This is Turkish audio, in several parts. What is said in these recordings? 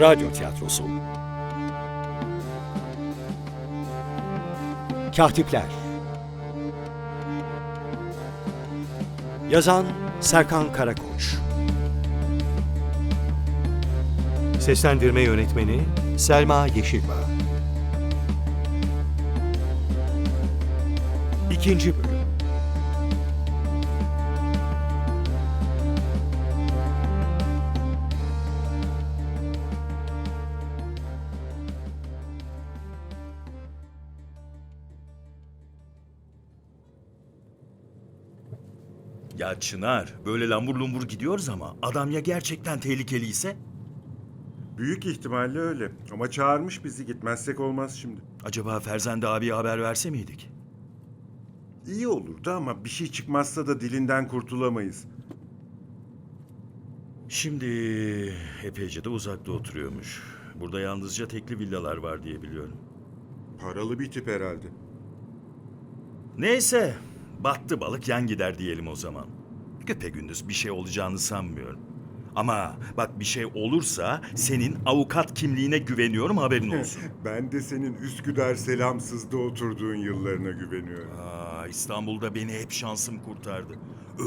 Radyo tiyatrosu. Katipler. Yazan Serkan Karakoç. Seslendirme yönetmeni Selma Yeşilbağ. İkinci bölüm. Ya Çınar, böyle lambur lumbur gidiyoruz ama adam ya gerçekten tehlikeliyse? Büyük ihtimalle öyle. Ama çağırmış bizi gitmezsek olmaz şimdi. Acaba Ferzende abiye haber verse miydik? İyi olurdu ama bir şey çıkmazsa da dilinden kurtulamayız. Şimdi epeyce de uzakta oturuyormuş. Burada yalnızca tekli villalar var diye biliyorum. Paralı bir tip herhalde. Neyse, battı balık yan gider diyelim o zaman. Güpegündüz bir şey olacağını sanmıyorum. Ama bak bir şey olursa senin avukat kimliğine güveniyorum haberin olsun. Ben de senin Üsküdar selamsızda oturduğun yıllarına güveniyorum. Aa, İstanbul'da beni hep şansım kurtardı.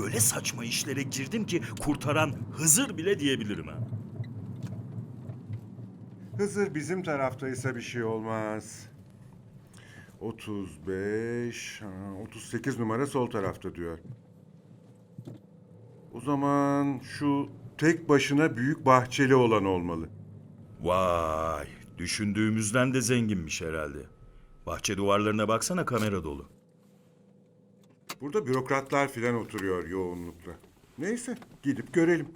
Öyle saçma işlere girdim ki kurtaran Hızır bile diyebilirim ha. Hızır bizim taraftaysa bir şey olmaz. 35, ha, 38 numara sol tarafta diyor. O zaman şu tek başına büyük bahçeli olan olmalı. Vay, düşündüğümüzden de zenginmiş herhalde. Bahçe duvarlarına baksana kamera dolu. Burada bürokratlar filan oturuyor yoğunlukla. Neyse gidip görelim.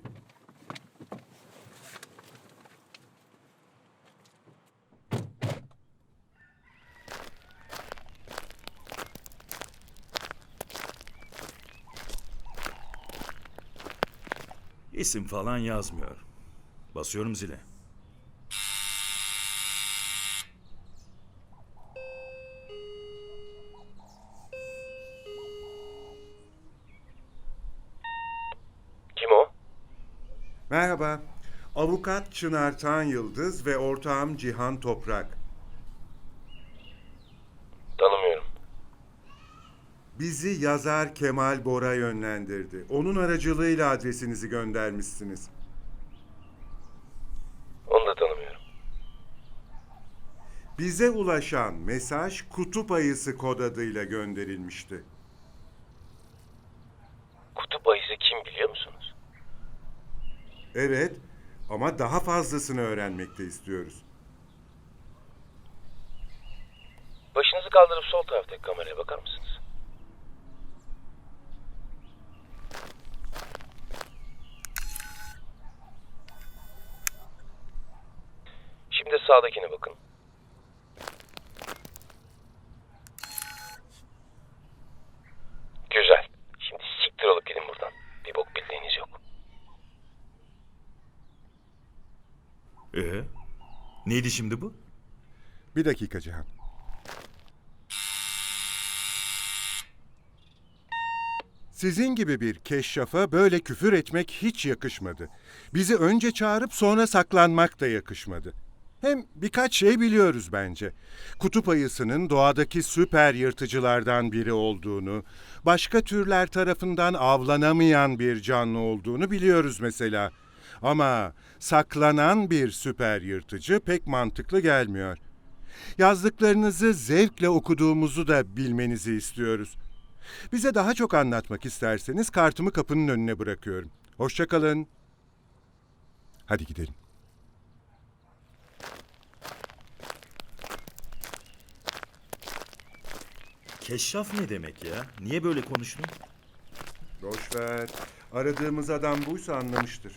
İsim falan yazmıyor. Basıyorum zile. Kim o? Merhaba. Avukat Çınar Tan Yıldız ve ortağım Cihan Toprak. Tanımıyorum. Bizi yazar Kemal Bora yönlendirdi. Onun aracılığıyla adresinizi göndermişsiniz. Onu da tanımıyorum. Bize ulaşan mesaj kutup ayısı kod adıyla gönderilmişti. Kutup ayısı kim biliyor musunuz? Evet ama daha fazlasını öğrenmekte istiyoruz. Başınızı kaldırıp sol taraftaki kameraya bakar mısınız? Şimdi sağdakine bakın. Güzel. Şimdi siktir olup gidin buradan. Bir bok bildiğiniz yok. Ee, neydi şimdi bu? Bir dakika Cihan. Sizin gibi bir keşşafa böyle küfür etmek hiç yakışmadı. Bizi önce çağırıp sonra saklanmak da yakışmadı. Hem birkaç şey biliyoruz bence. Kutup ayısının doğadaki süper yırtıcılardan biri olduğunu, başka türler tarafından avlanamayan bir canlı olduğunu biliyoruz mesela. Ama saklanan bir süper yırtıcı pek mantıklı gelmiyor. Yazdıklarınızı zevkle okuduğumuzu da bilmenizi istiyoruz. Bize daha çok anlatmak isterseniz kartımı kapının önüne bırakıyorum. Hoşçakalın. Hadi gidelim. Keşşaf ne demek ya? Niye böyle konuştun? Boş ver. Aradığımız adam buysa anlamıştır.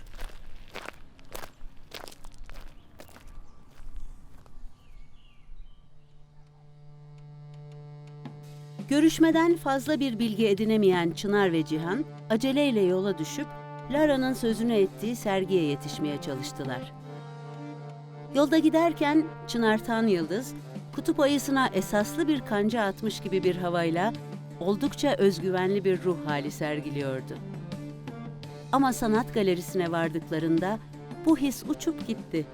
Görüşmeden fazla bir bilgi edinemeyen Çınar ve Cihan aceleyle yola düşüp Lara'nın sözünü ettiği sergiye yetişmeye çalıştılar. Yolda giderken Çınar Tan Yıldız, kutup ayısına esaslı bir kanca atmış gibi bir havayla oldukça özgüvenli bir ruh hali sergiliyordu. Ama sanat galerisine vardıklarında bu his uçup gitti.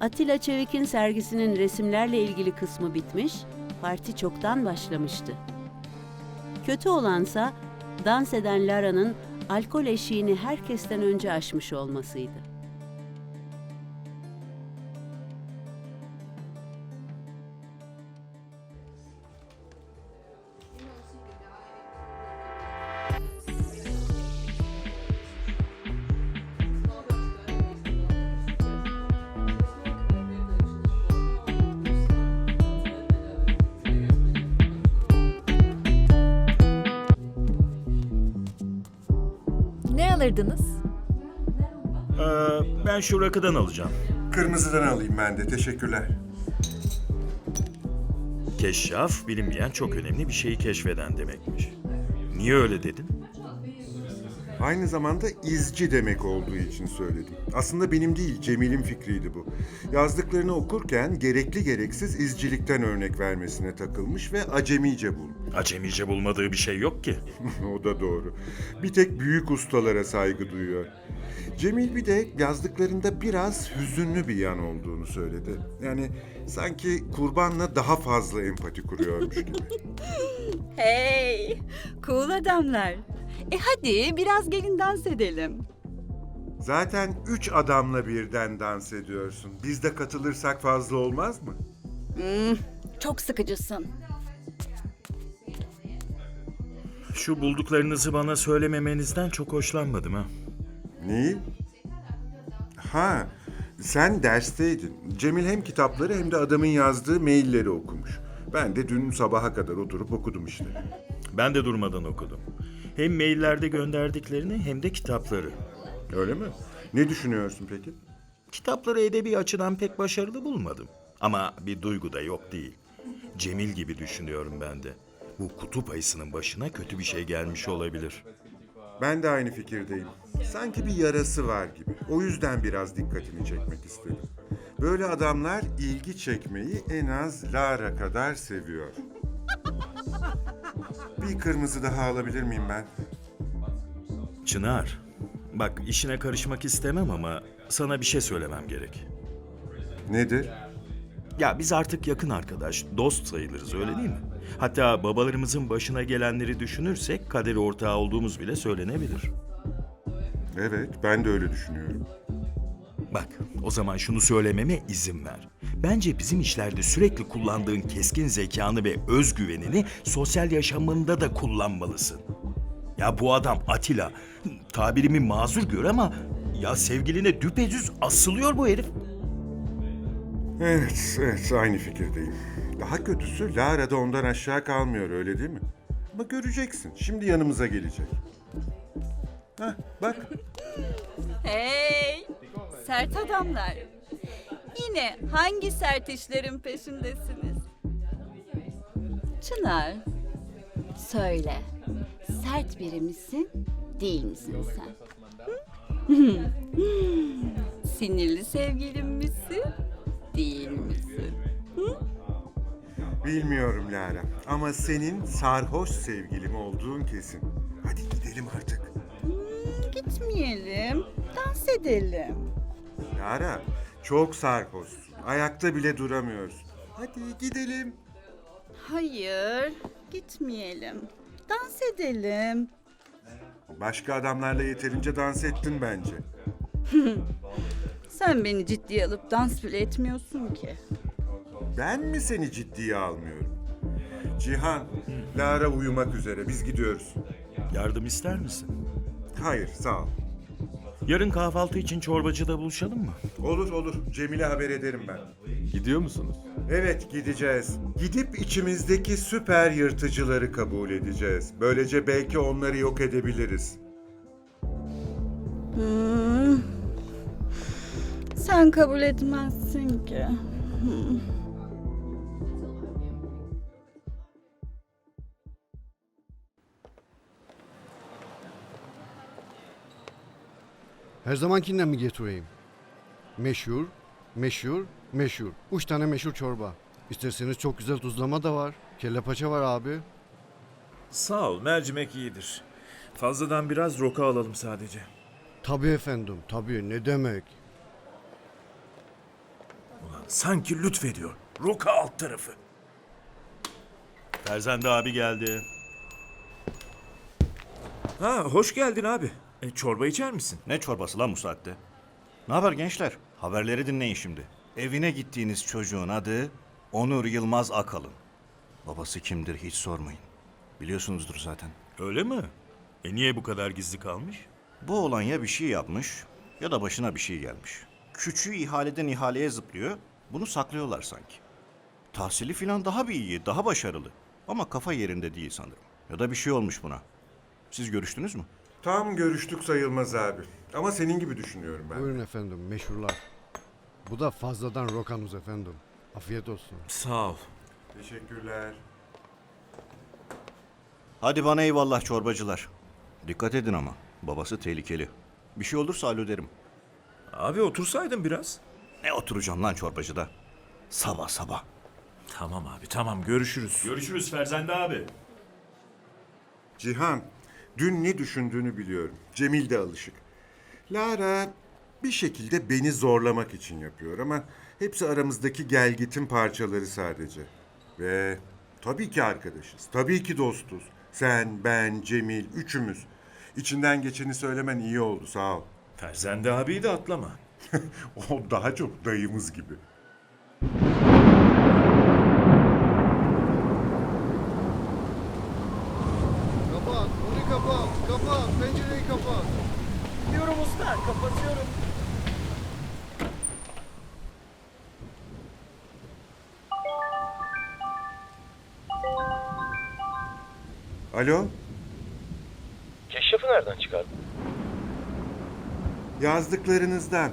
Atilla Çevik'in sergisinin resimlerle ilgili kısmı bitmiş, parti çoktan başlamıştı. Kötü olansa dans eden Lara'nın alkol eşiğini herkesten önce aşmış olmasıydı. Alırdınız? Ee, ben şu rakıdan alacağım. Kırmızıdan alayım ben de. Teşekkürler. Keşşaf, bilinmeyen çok önemli bir şeyi keşfeden demekmiş. Niye öyle dedin? Aynı zamanda izci demek olduğu için söyledim. Aslında benim değil, Cemil'in fikriydi bu. Yazdıklarını okurken gerekli gereksiz izcilikten örnek vermesine takılmış ve acemice bulmuş. Acemice bulmadığı bir şey yok ki. o da doğru. Bir tek büyük ustalara saygı duyuyor. Cemil bir de yazdıklarında biraz hüzünlü bir yan olduğunu söyledi. Yani sanki kurbanla daha fazla empati kuruyormuş gibi. Hey, cool adamlar. E hadi biraz gelin dans edelim. Zaten üç adamla birden dans ediyorsun. Biz de katılırsak fazla olmaz mı? Çok sıkıcısın. Şu bulduklarınızı bana söylememenizden çok hoşlanmadım ha. Neyi? Ha, sen dersteydin. Cemil hem kitapları hem de adamın yazdığı mailleri okumuş. Ben de dün sabaha kadar oturup okudum işte. Ben de durmadan okudum. Hem maillerde gönderdiklerini hem de kitapları. Öyle mi? Ne düşünüyorsun peki? Kitapları edebi açıdan pek başarılı bulmadım. Ama bir duygu da yok değil. Cemil gibi düşünüyorum ben de. Bu kutup ayısının başına kötü bir şey gelmiş olabilir. Ben de aynı fikirdeyim. Sanki bir yarası var gibi. O yüzden biraz dikkatini çekmek istedim. Böyle adamlar ilgi çekmeyi en az Lara kadar seviyor. Bir kırmızı daha alabilir miyim ben? Çınar, bak işine karışmak istemem ama sana bir şey söylemem gerek. Nedir? Ya biz artık yakın arkadaş, dost sayılırız öyle değil mi? Hatta babalarımızın başına gelenleri düşünürsek kaderi ortağı olduğumuz bile söylenebilir. Evet, ben de öyle düşünüyorum. Bak, o zaman şunu söylememe izin ver. Bence bizim işlerde sürekli kullandığın keskin zekanı ve özgüvenini sosyal yaşamında da kullanmalısın. Ya bu adam Atilla, tabirimi mazur gör ama ya sevgiline düpedüz asılıyor bu herif. Evet, evet aynı fikirdeyim. Daha kötüsü Lara da ondan aşağı kalmıyor öyle değil mi? Ama göreceksin. Şimdi yanımıza gelecek. Hah bak. Hey, sert adamlar. Yine hangi sert işlerin peşindesiniz? Çınar, söyle. Sert biri misin, değil misin sen? Hı? Sinirli sevgilim misin, değil misin? Bilmiyorum Lara ama senin sarhoş sevgilim olduğun kesin. Hadi gidelim artık. Gitmeyelim, dans edelim. Lara çok sarhoşsun. Ayakta bile duramıyorsun. Hadi gidelim. Hayır, gitmeyelim. Dans edelim. Başka adamlarla yeterince dans ettin bence. Sen beni ciddiye alıp dans bile etmiyorsun ki. Ben mi seni ciddiye almıyorum? Cihan, Lara uyumak üzere. Biz gidiyoruz. Yardım ister misin? Hayır, sağ ol. Yarın kahvaltı için çorbacıda buluşalım mı? Olur olur. Cemil'e haber ederim ben. Gidiyor musunuz? Evet gideceğiz. Gidip içimizdeki süper yırtıcıları kabul edeceğiz. Böylece belki onları yok edebiliriz. Hmm. Sen kabul etmezsin ki. Her zamankinden mi getireyim? Meşhur, meşhur, meşhur. Üç tane meşhur çorba. İsterseniz çok güzel tuzlama da var. Kelle paça var abi. Sağ ol, mercimek iyidir. Fazladan biraz roka alalım sadece. Tabii efendim, tabii. Ne demek? sanki lütfediyor. Roka alt tarafı. Ferzende abi geldi. Ha hoş geldin abi. E, çorba içer misin? Ne çorbası lan bu saatte? Ne haber gençler? Haberleri dinleyin şimdi. Evine gittiğiniz çocuğun adı Onur Yılmaz Akalın. Babası kimdir hiç sormayın. Biliyorsunuzdur zaten. Öyle mi? E niye bu kadar gizli kalmış? Bu olan ya bir şey yapmış ya da başına bir şey gelmiş. Küçüğü ihaleden ihaleye zıplıyor. Bunu saklıyorlar sanki. Tahsili filan daha bir iyi, daha başarılı. Ama kafa yerinde değil sanırım. Ya da bir şey olmuş buna. Siz görüştünüz mü? Tam görüştük sayılmaz abi. Ama senin gibi düşünüyorum ben. Buyurun efendim meşhurlar. Bu da fazladan rokanuz efendim. Afiyet olsun. Sağ ol. Teşekkürler. Hadi bana eyvallah çorbacılar. Dikkat edin ama. Babası tehlikeli. Bir şey olursa alo derim. Abi otursaydın biraz. Ne oturacağım lan çorbacıda? Sabah sabah. Tamam abi tamam görüşürüz. Görüşürüz Ferzende abi. Cihan, dün ne düşündüğünü biliyorum. Cemil de alışık. Lara bir şekilde beni zorlamak için yapıyor ama hepsi aramızdaki gelgitin parçaları sadece. Ve tabii ki arkadaşız, tabii ki dostuz. Sen, ben, Cemil, üçümüz. İçinden geçeni söylemen iyi oldu, sağ ol. Ferzende abiyi de atlama. O daha çok dayımız gibi. Alo, Keşrafı nereden çıkardın? yazdıklarınızdan.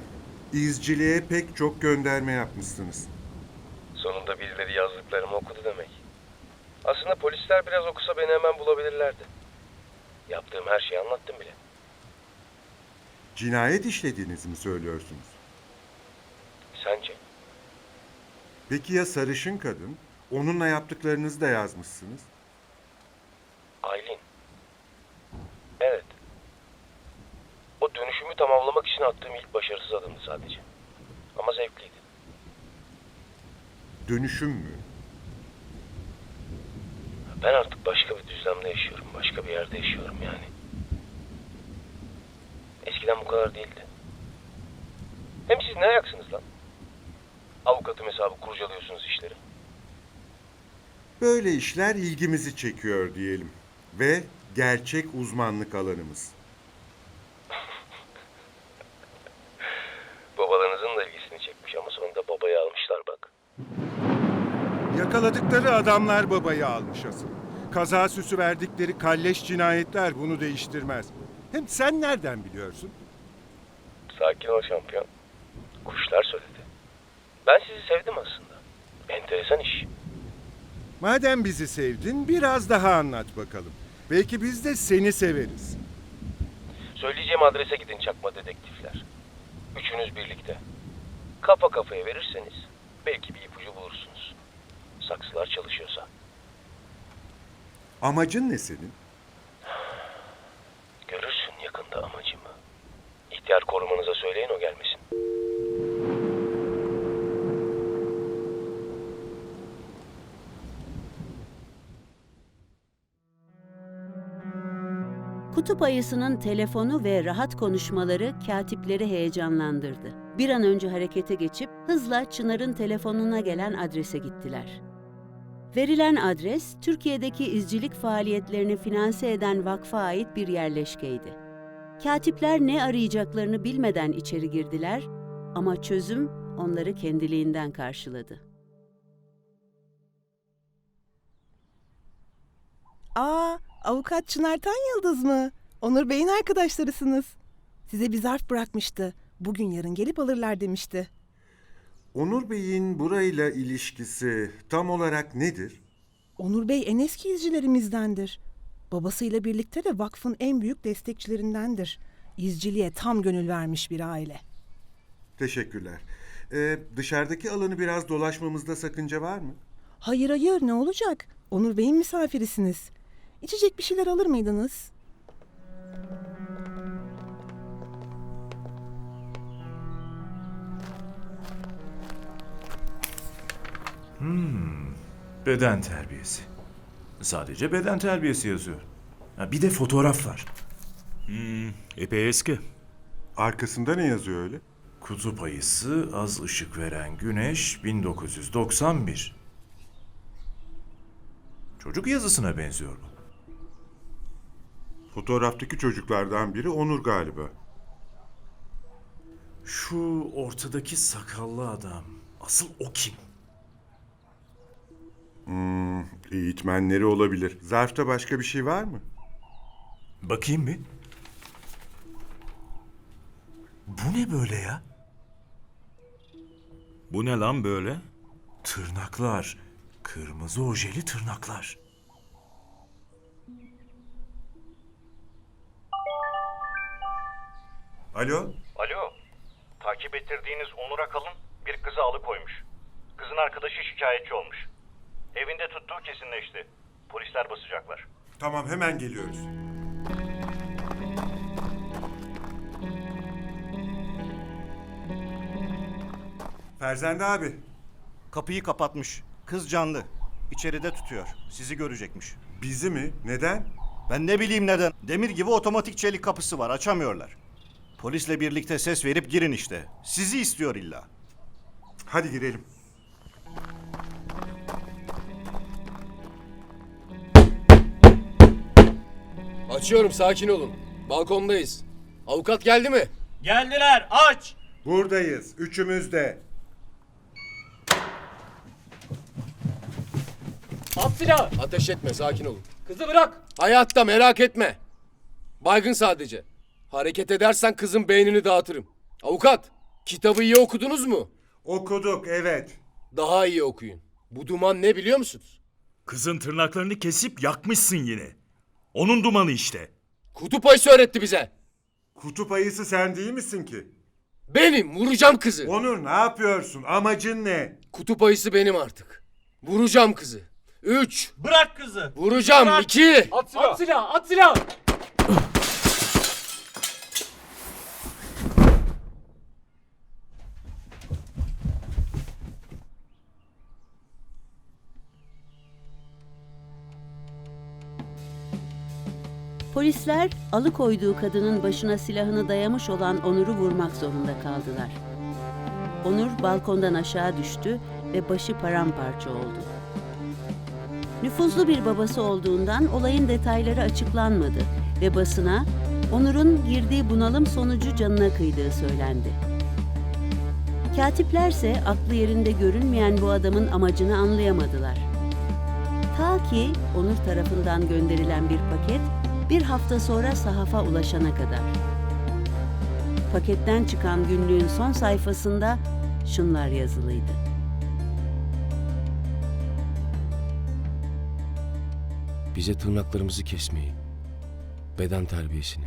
İzciliğe pek çok gönderme yapmışsınız. Sonunda birileri yazdıklarımı okudu demek. Aslında polisler biraz okusa beni hemen bulabilirlerdi. Yaptığım her şeyi anlattım bile. Cinayet işlediğinizi mi söylüyorsunuz? Sence? Peki ya sarışın kadın? Onunla yaptıklarınızı da yazmışsınız. Aylin. Evet. O dönüşümü tamamlamak için attığım ilk başarısız adımdı sadece. Ama zevkliydi. Dönüşüm mü? Ben artık başka bir düzlemde yaşıyorum. Başka bir yerde yaşıyorum yani. Eskiden bu kadar değildi. Hem siz ne ayaksınız lan? Avukatım hesabı kurcalıyorsunuz işleri. Böyle işler ilgimizi çekiyor diyelim. Ve gerçek uzmanlık alanımız. Babalarınızın da ilgisini çekmiş ama sonunda babayı almışlar bak. Yakaladıkları adamlar babayı almış asıl. Kaza süsü verdikleri kalleş cinayetler bunu değiştirmez. Hem sen nereden biliyorsun? Sakin ol şampiyon. Kuşlar söyledi. Ben sizi sevdim aslında. Enteresan iş. Madem bizi sevdin biraz daha anlat bakalım. Belki biz de seni severiz. Söyleyeceğim adrese gidin çakma dedektifler. Üçünüz birlikte. Kafa kafaya verirseniz belki bir ipucu bulursunuz. Saksılar çalışıyorsa. Amacın ne senin? Görürsün yakında amacımı. İhtiyar korumanıza söyleyin o gelmesin. Kutup ayısının telefonu ve rahat konuşmaları katipleri heyecanlandırdı. Bir an önce harekete geçip hızla Çınar'ın telefonuna gelen adrese gittiler. Verilen adres, Türkiye'deki izcilik faaliyetlerini finanse eden vakfa ait bir yerleşkeydi. Katipler ne arayacaklarını bilmeden içeri girdiler ama çözüm onları kendiliğinden karşıladı. Aa, avukat Çınar Tan Yıldız mı? Onur Bey'in arkadaşlarısınız. Size bir zarf bırakmıştı. Bugün yarın gelip alırlar demişti. Onur Bey'in burayla ilişkisi tam olarak nedir? Onur Bey en eski izcilerimizdendir. Babasıyla birlikte de vakfın en büyük destekçilerindendir. İzciliğe tam gönül vermiş bir aile. Teşekkürler. Ee, dışarıdaki alanı biraz dolaşmamızda sakınca var mı? Hayır hayır ne olacak? Onur Bey'in misafirisiniz. İçecek bir şeyler alır mıydınız? Hmm, beden terbiyesi. Sadece beden terbiyesi yazıyor. Ha, bir de fotoğraf var. Hmm, epey eski. Arkasında ne yazıyor öyle? Kutup ayısı az ışık veren güneş 1991. Çocuk yazısına benziyor bu. Fotoğraftaki çocuklardan biri Onur galiba. Şu ortadaki sakallı adam. Asıl o kim? Hmm, eğitmenleri olabilir. Zarfta başka bir şey var mı? Bakayım bir. Bu ne böyle ya? Bu ne lan böyle? Tırnaklar. Kırmızı ojeli tırnaklar. Alo? Alo. Takip ettirdiğiniz Onur Akalın bir kızı alıkoymuş. Kızın arkadaşı şikayetçi olmuş. Evinde tuttuğu kesinleşti. Polisler basacaklar. Tamam hemen geliyoruz. Ferzende abi. Kapıyı kapatmış. Kız canlı. İçeride tutuyor. Sizi görecekmiş. Bizi mi? Neden? Ben ne bileyim neden. Demir gibi otomatik çelik kapısı var. Açamıyorlar. Polisle birlikte ses verip girin işte. Sizi istiyor illa. Hadi girelim. Açıyorum sakin olun. Balkondayız. Avukat geldi mi? Geldiler. Aç. Buradayız. Üçümüz de. At silahı. Ateş etme sakin olun. Kızı bırak. Hayatta merak etme. Baygın sadece. Hareket edersen kızın beynini dağıtırım. Avukat kitabı iyi okudunuz mu? Okuduk evet. Daha iyi okuyun. Bu duman ne biliyor musunuz? Kızın tırnaklarını kesip yakmışsın yine. Onun dumanı işte. Kutup ayısı öğretti bize. Kutup ayısı sen değil misin ki? Benim vuracağım kızı. Onur ne yapıyorsun? Amacın ne? Kutup ayısı benim artık. Vuracağım kızı. Üç. Bırak kızı. Vuracağım. iki. At silah. At silah. At silah. Polisler alıkoyduğu kadının başına silahını dayamış olan Onur'u vurmak zorunda kaldılar. Onur balkondan aşağı düştü ve başı paramparça oldu. Nüfuzlu bir babası olduğundan olayın detayları açıklanmadı ve basına Onur'un girdiği bunalım sonucu canına kıydığı söylendi. Katiplerse aklı yerinde görünmeyen bu adamın amacını anlayamadılar. Ta ki Onur tarafından gönderilen bir paket bir hafta sonra sahafa ulaşana kadar. Paketten çıkan günlüğün son sayfasında şunlar yazılıydı. Bize tırnaklarımızı kesmeyi, beden terbiyesini,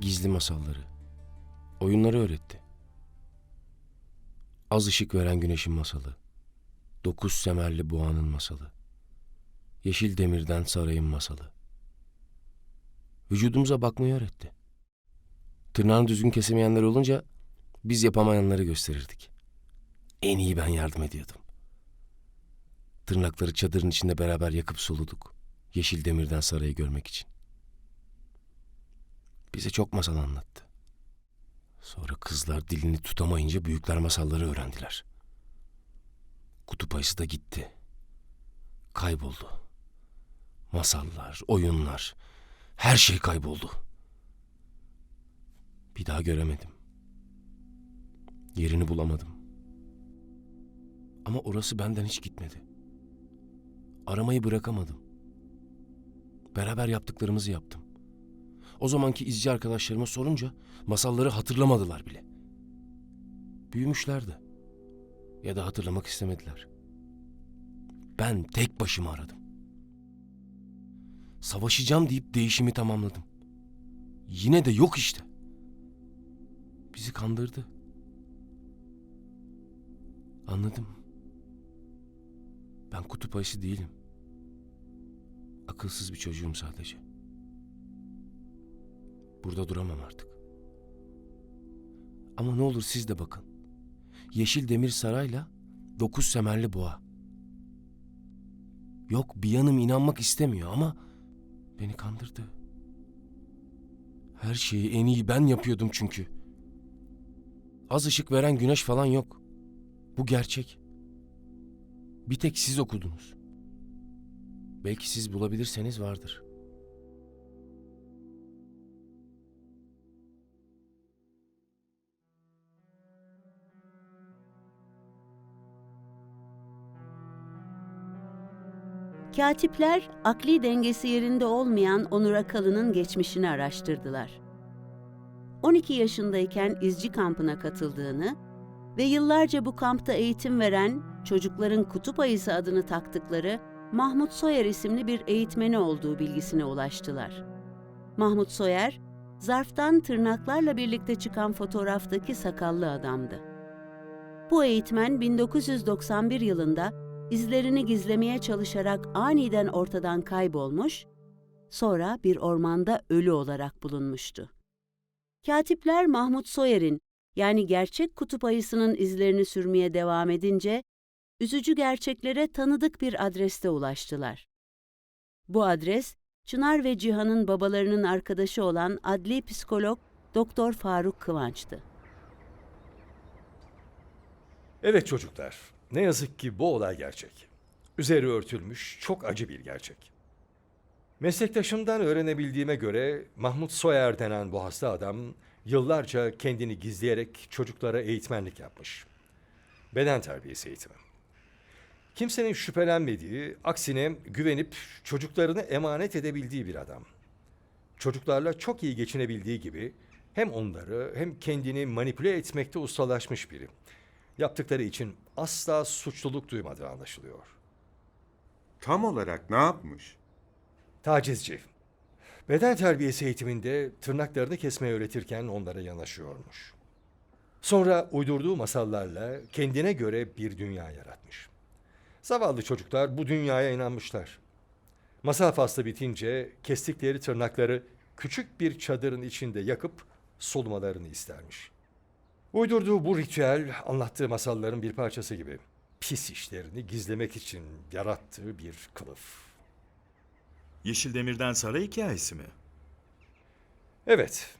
gizli masalları, oyunları öğretti. Az ışık veren güneşin masalı, dokuz semerli boğanın masalı, yeşil demirden sarayın masalı. Vücudumuza bakmayı öğretti. Tırnağını düzgün kesemeyenler olunca biz yapamayanları gösterirdik. En iyi ben yardım ediyordum. Tırnakları çadırın içinde beraber yakıp soluduk. Yeşil demirden sarayı görmek için. Bize çok masal anlattı. Sonra kızlar dilini tutamayınca büyükler masalları öğrendiler. Kutup ayısı da gitti. Kayboldu. Masallar, oyunlar, her şey kayboldu. Bir daha göremedim. Yerini bulamadım. Ama orası benden hiç gitmedi. Aramayı bırakamadım. Beraber yaptıklarımızı yaptım. O zamanki izci arkadaşlarıma sorunca masalları hatırlamadılar bile. Büyümüşlerdi. Ya da hatırlamak istemediler. Ben tek başıma aradım. Savaşacağım deyip değişimi tamamladım. Yine de yok işte. Bizi kandırdı. Anladım. Ben kutup ayısı değilim. Akılsız bir çocuğum sadece. Burada duramam artık. Ama ne olur siz de bakın. Yeşil demir sarayla dokuz semerli boğa. Yok bir yanım inanmak istemiyor ama beni kandırdı. Her şeyi en iyi ben yapıyordum çünkü. Az ışık veren güneş falan yok. Bu gerçek. Bir tek siz okudunuz. Belki siz bulabilirseniz vardır. Katipler akli dengesi yerinde olmayan Onur Akalı'nın geçmişini araştırdılar. 12 yaşındayken izci kampına katıldığını ve yıllarca bu kampta eğitim veren, çocukların kutup ayısı adını taktıkları Mahmut Soyer isimli bir eğitmeni olduğu bilgisine ulaştılar. Mahmut Soyer, zarftan tırnaklarla birlikte çıkan fotoğraftaki sakallı adamdı. Bu eğitmen 1991 yılında izlerini gizlemeye çalışarak aniden ortadan kaybolmuş, sonra bir ormanda ölü olarak bulunmuştu. Katipler Mahmut Soyer'in yani gerçek kutup ayısının izlerini sürmeye devam edince, üzücü gerçeklere tanıdık bir adreste ulaştılar. Bu adres, Çınar ve Cihan'ın babalarının arkadaşı olan adli psikolog Doktor Faruk Kıvanç'tı. Evet çocuklar, ne yazık ki bu olay gerçek. Üzeri örtülmüş çok acı bir gerçek. Meslektaşımdan öğrenebildiğime göre Mahmut Soyer denen bu hasta adam yıllarca kendini gizleyerek çocuklara eğitmenlik yapmış. Beden terbiyesi eğitimi. Kimsenin şüphelenmediği, aksine güvenip çocuklarını emanet edebildiği bir adam. Çocuklarla çok iyi geçinebildiği gibi hem onları hem kendini manipüle etmekte ustalaşmış biri. Yaptıkları için asla suçluluk duymadığı anlaşılıyor. Tam olarak ne yapmış? Tacizci. Beden terbiyesi eğitiminde tırnaklarını kesmeyi öğretirken onlara yanaşıyormuş. Sonra uydurduğu masallarla kendine göre bir dünya yaratmış. Zavallı çocuklar bu dünyaya inanmışlar. Masal faslı bitince kestikleri tırnakları küçük bir çadırın içinde yakıp solumalarını istermiş. Uydurduğu bu ritüel anlattığı masalların bir parçası gibi. Pis işlerini gizlemek için yarattığı bir kılıf. Yeşil Demir'den Saray hikayesi mi? Evet.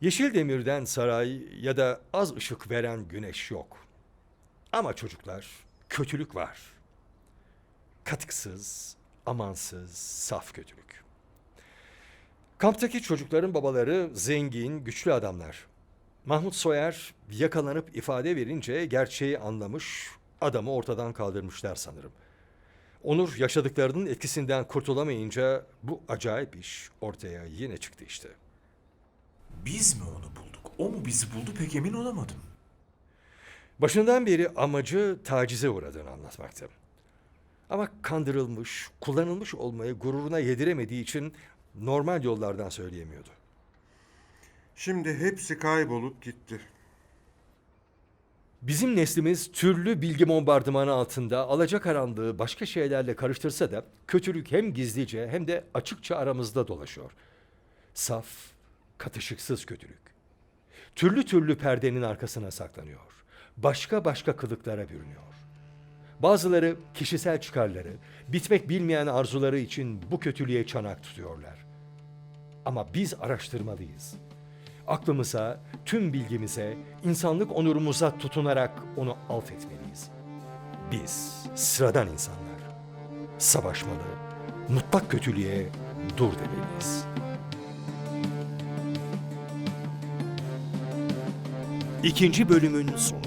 Yeşil demirden saray ya da az ışık veren güneş yok. Ama çocuklar, kötülük var. Katıksız, amansız, saf kötülük. Kamptaki çocukların babaları zengin, güçlü adamlar. Mahmut Soyer yakalanıp ifade verince gerçeği anlamış, adamı ortadan kaldırmışlar sanırım. Onur yaşadıklarının etkisinden kurtulamayınca bu acayip iş ortaya yine çıktı işte. Biz mi onu bulduk? O mu bizi buldu pek emin olamadım. Başından beri amacı tacize uğradığını anlatmaktı. Ama kandırılmış, kullanılmış olmayı gururuna yediremediği için normal yollardan söyleyemiyordu. Şimdi hepsi kaybolup gitti. Bizim neslimiz türlü bilgi bombardımanı altında alacakaranlığı başka şeylerle karıştırsa da kötülük hem gizlice hem de açıkça aramızda dolaşıyor. Saf, katışıksız kötülük. Türlü türlü perdenin arkasına saklanıyor. Başka başka kılıklara bürünüyor. Bazıları kişisel çıkarları, bitmek bilmeyen arzuları için bu kötülüğe çanak tutuyorlar. Ama biz araştırmalıyız. Aklımıza, tüm bilgimize, insanlık onurumuza tutunarak onu alt etmeliyiz. Biz, sıradan insanlar, savaşmalı, mutlak kötülüğe dur demeliyiz. İkinci bölümün sonu.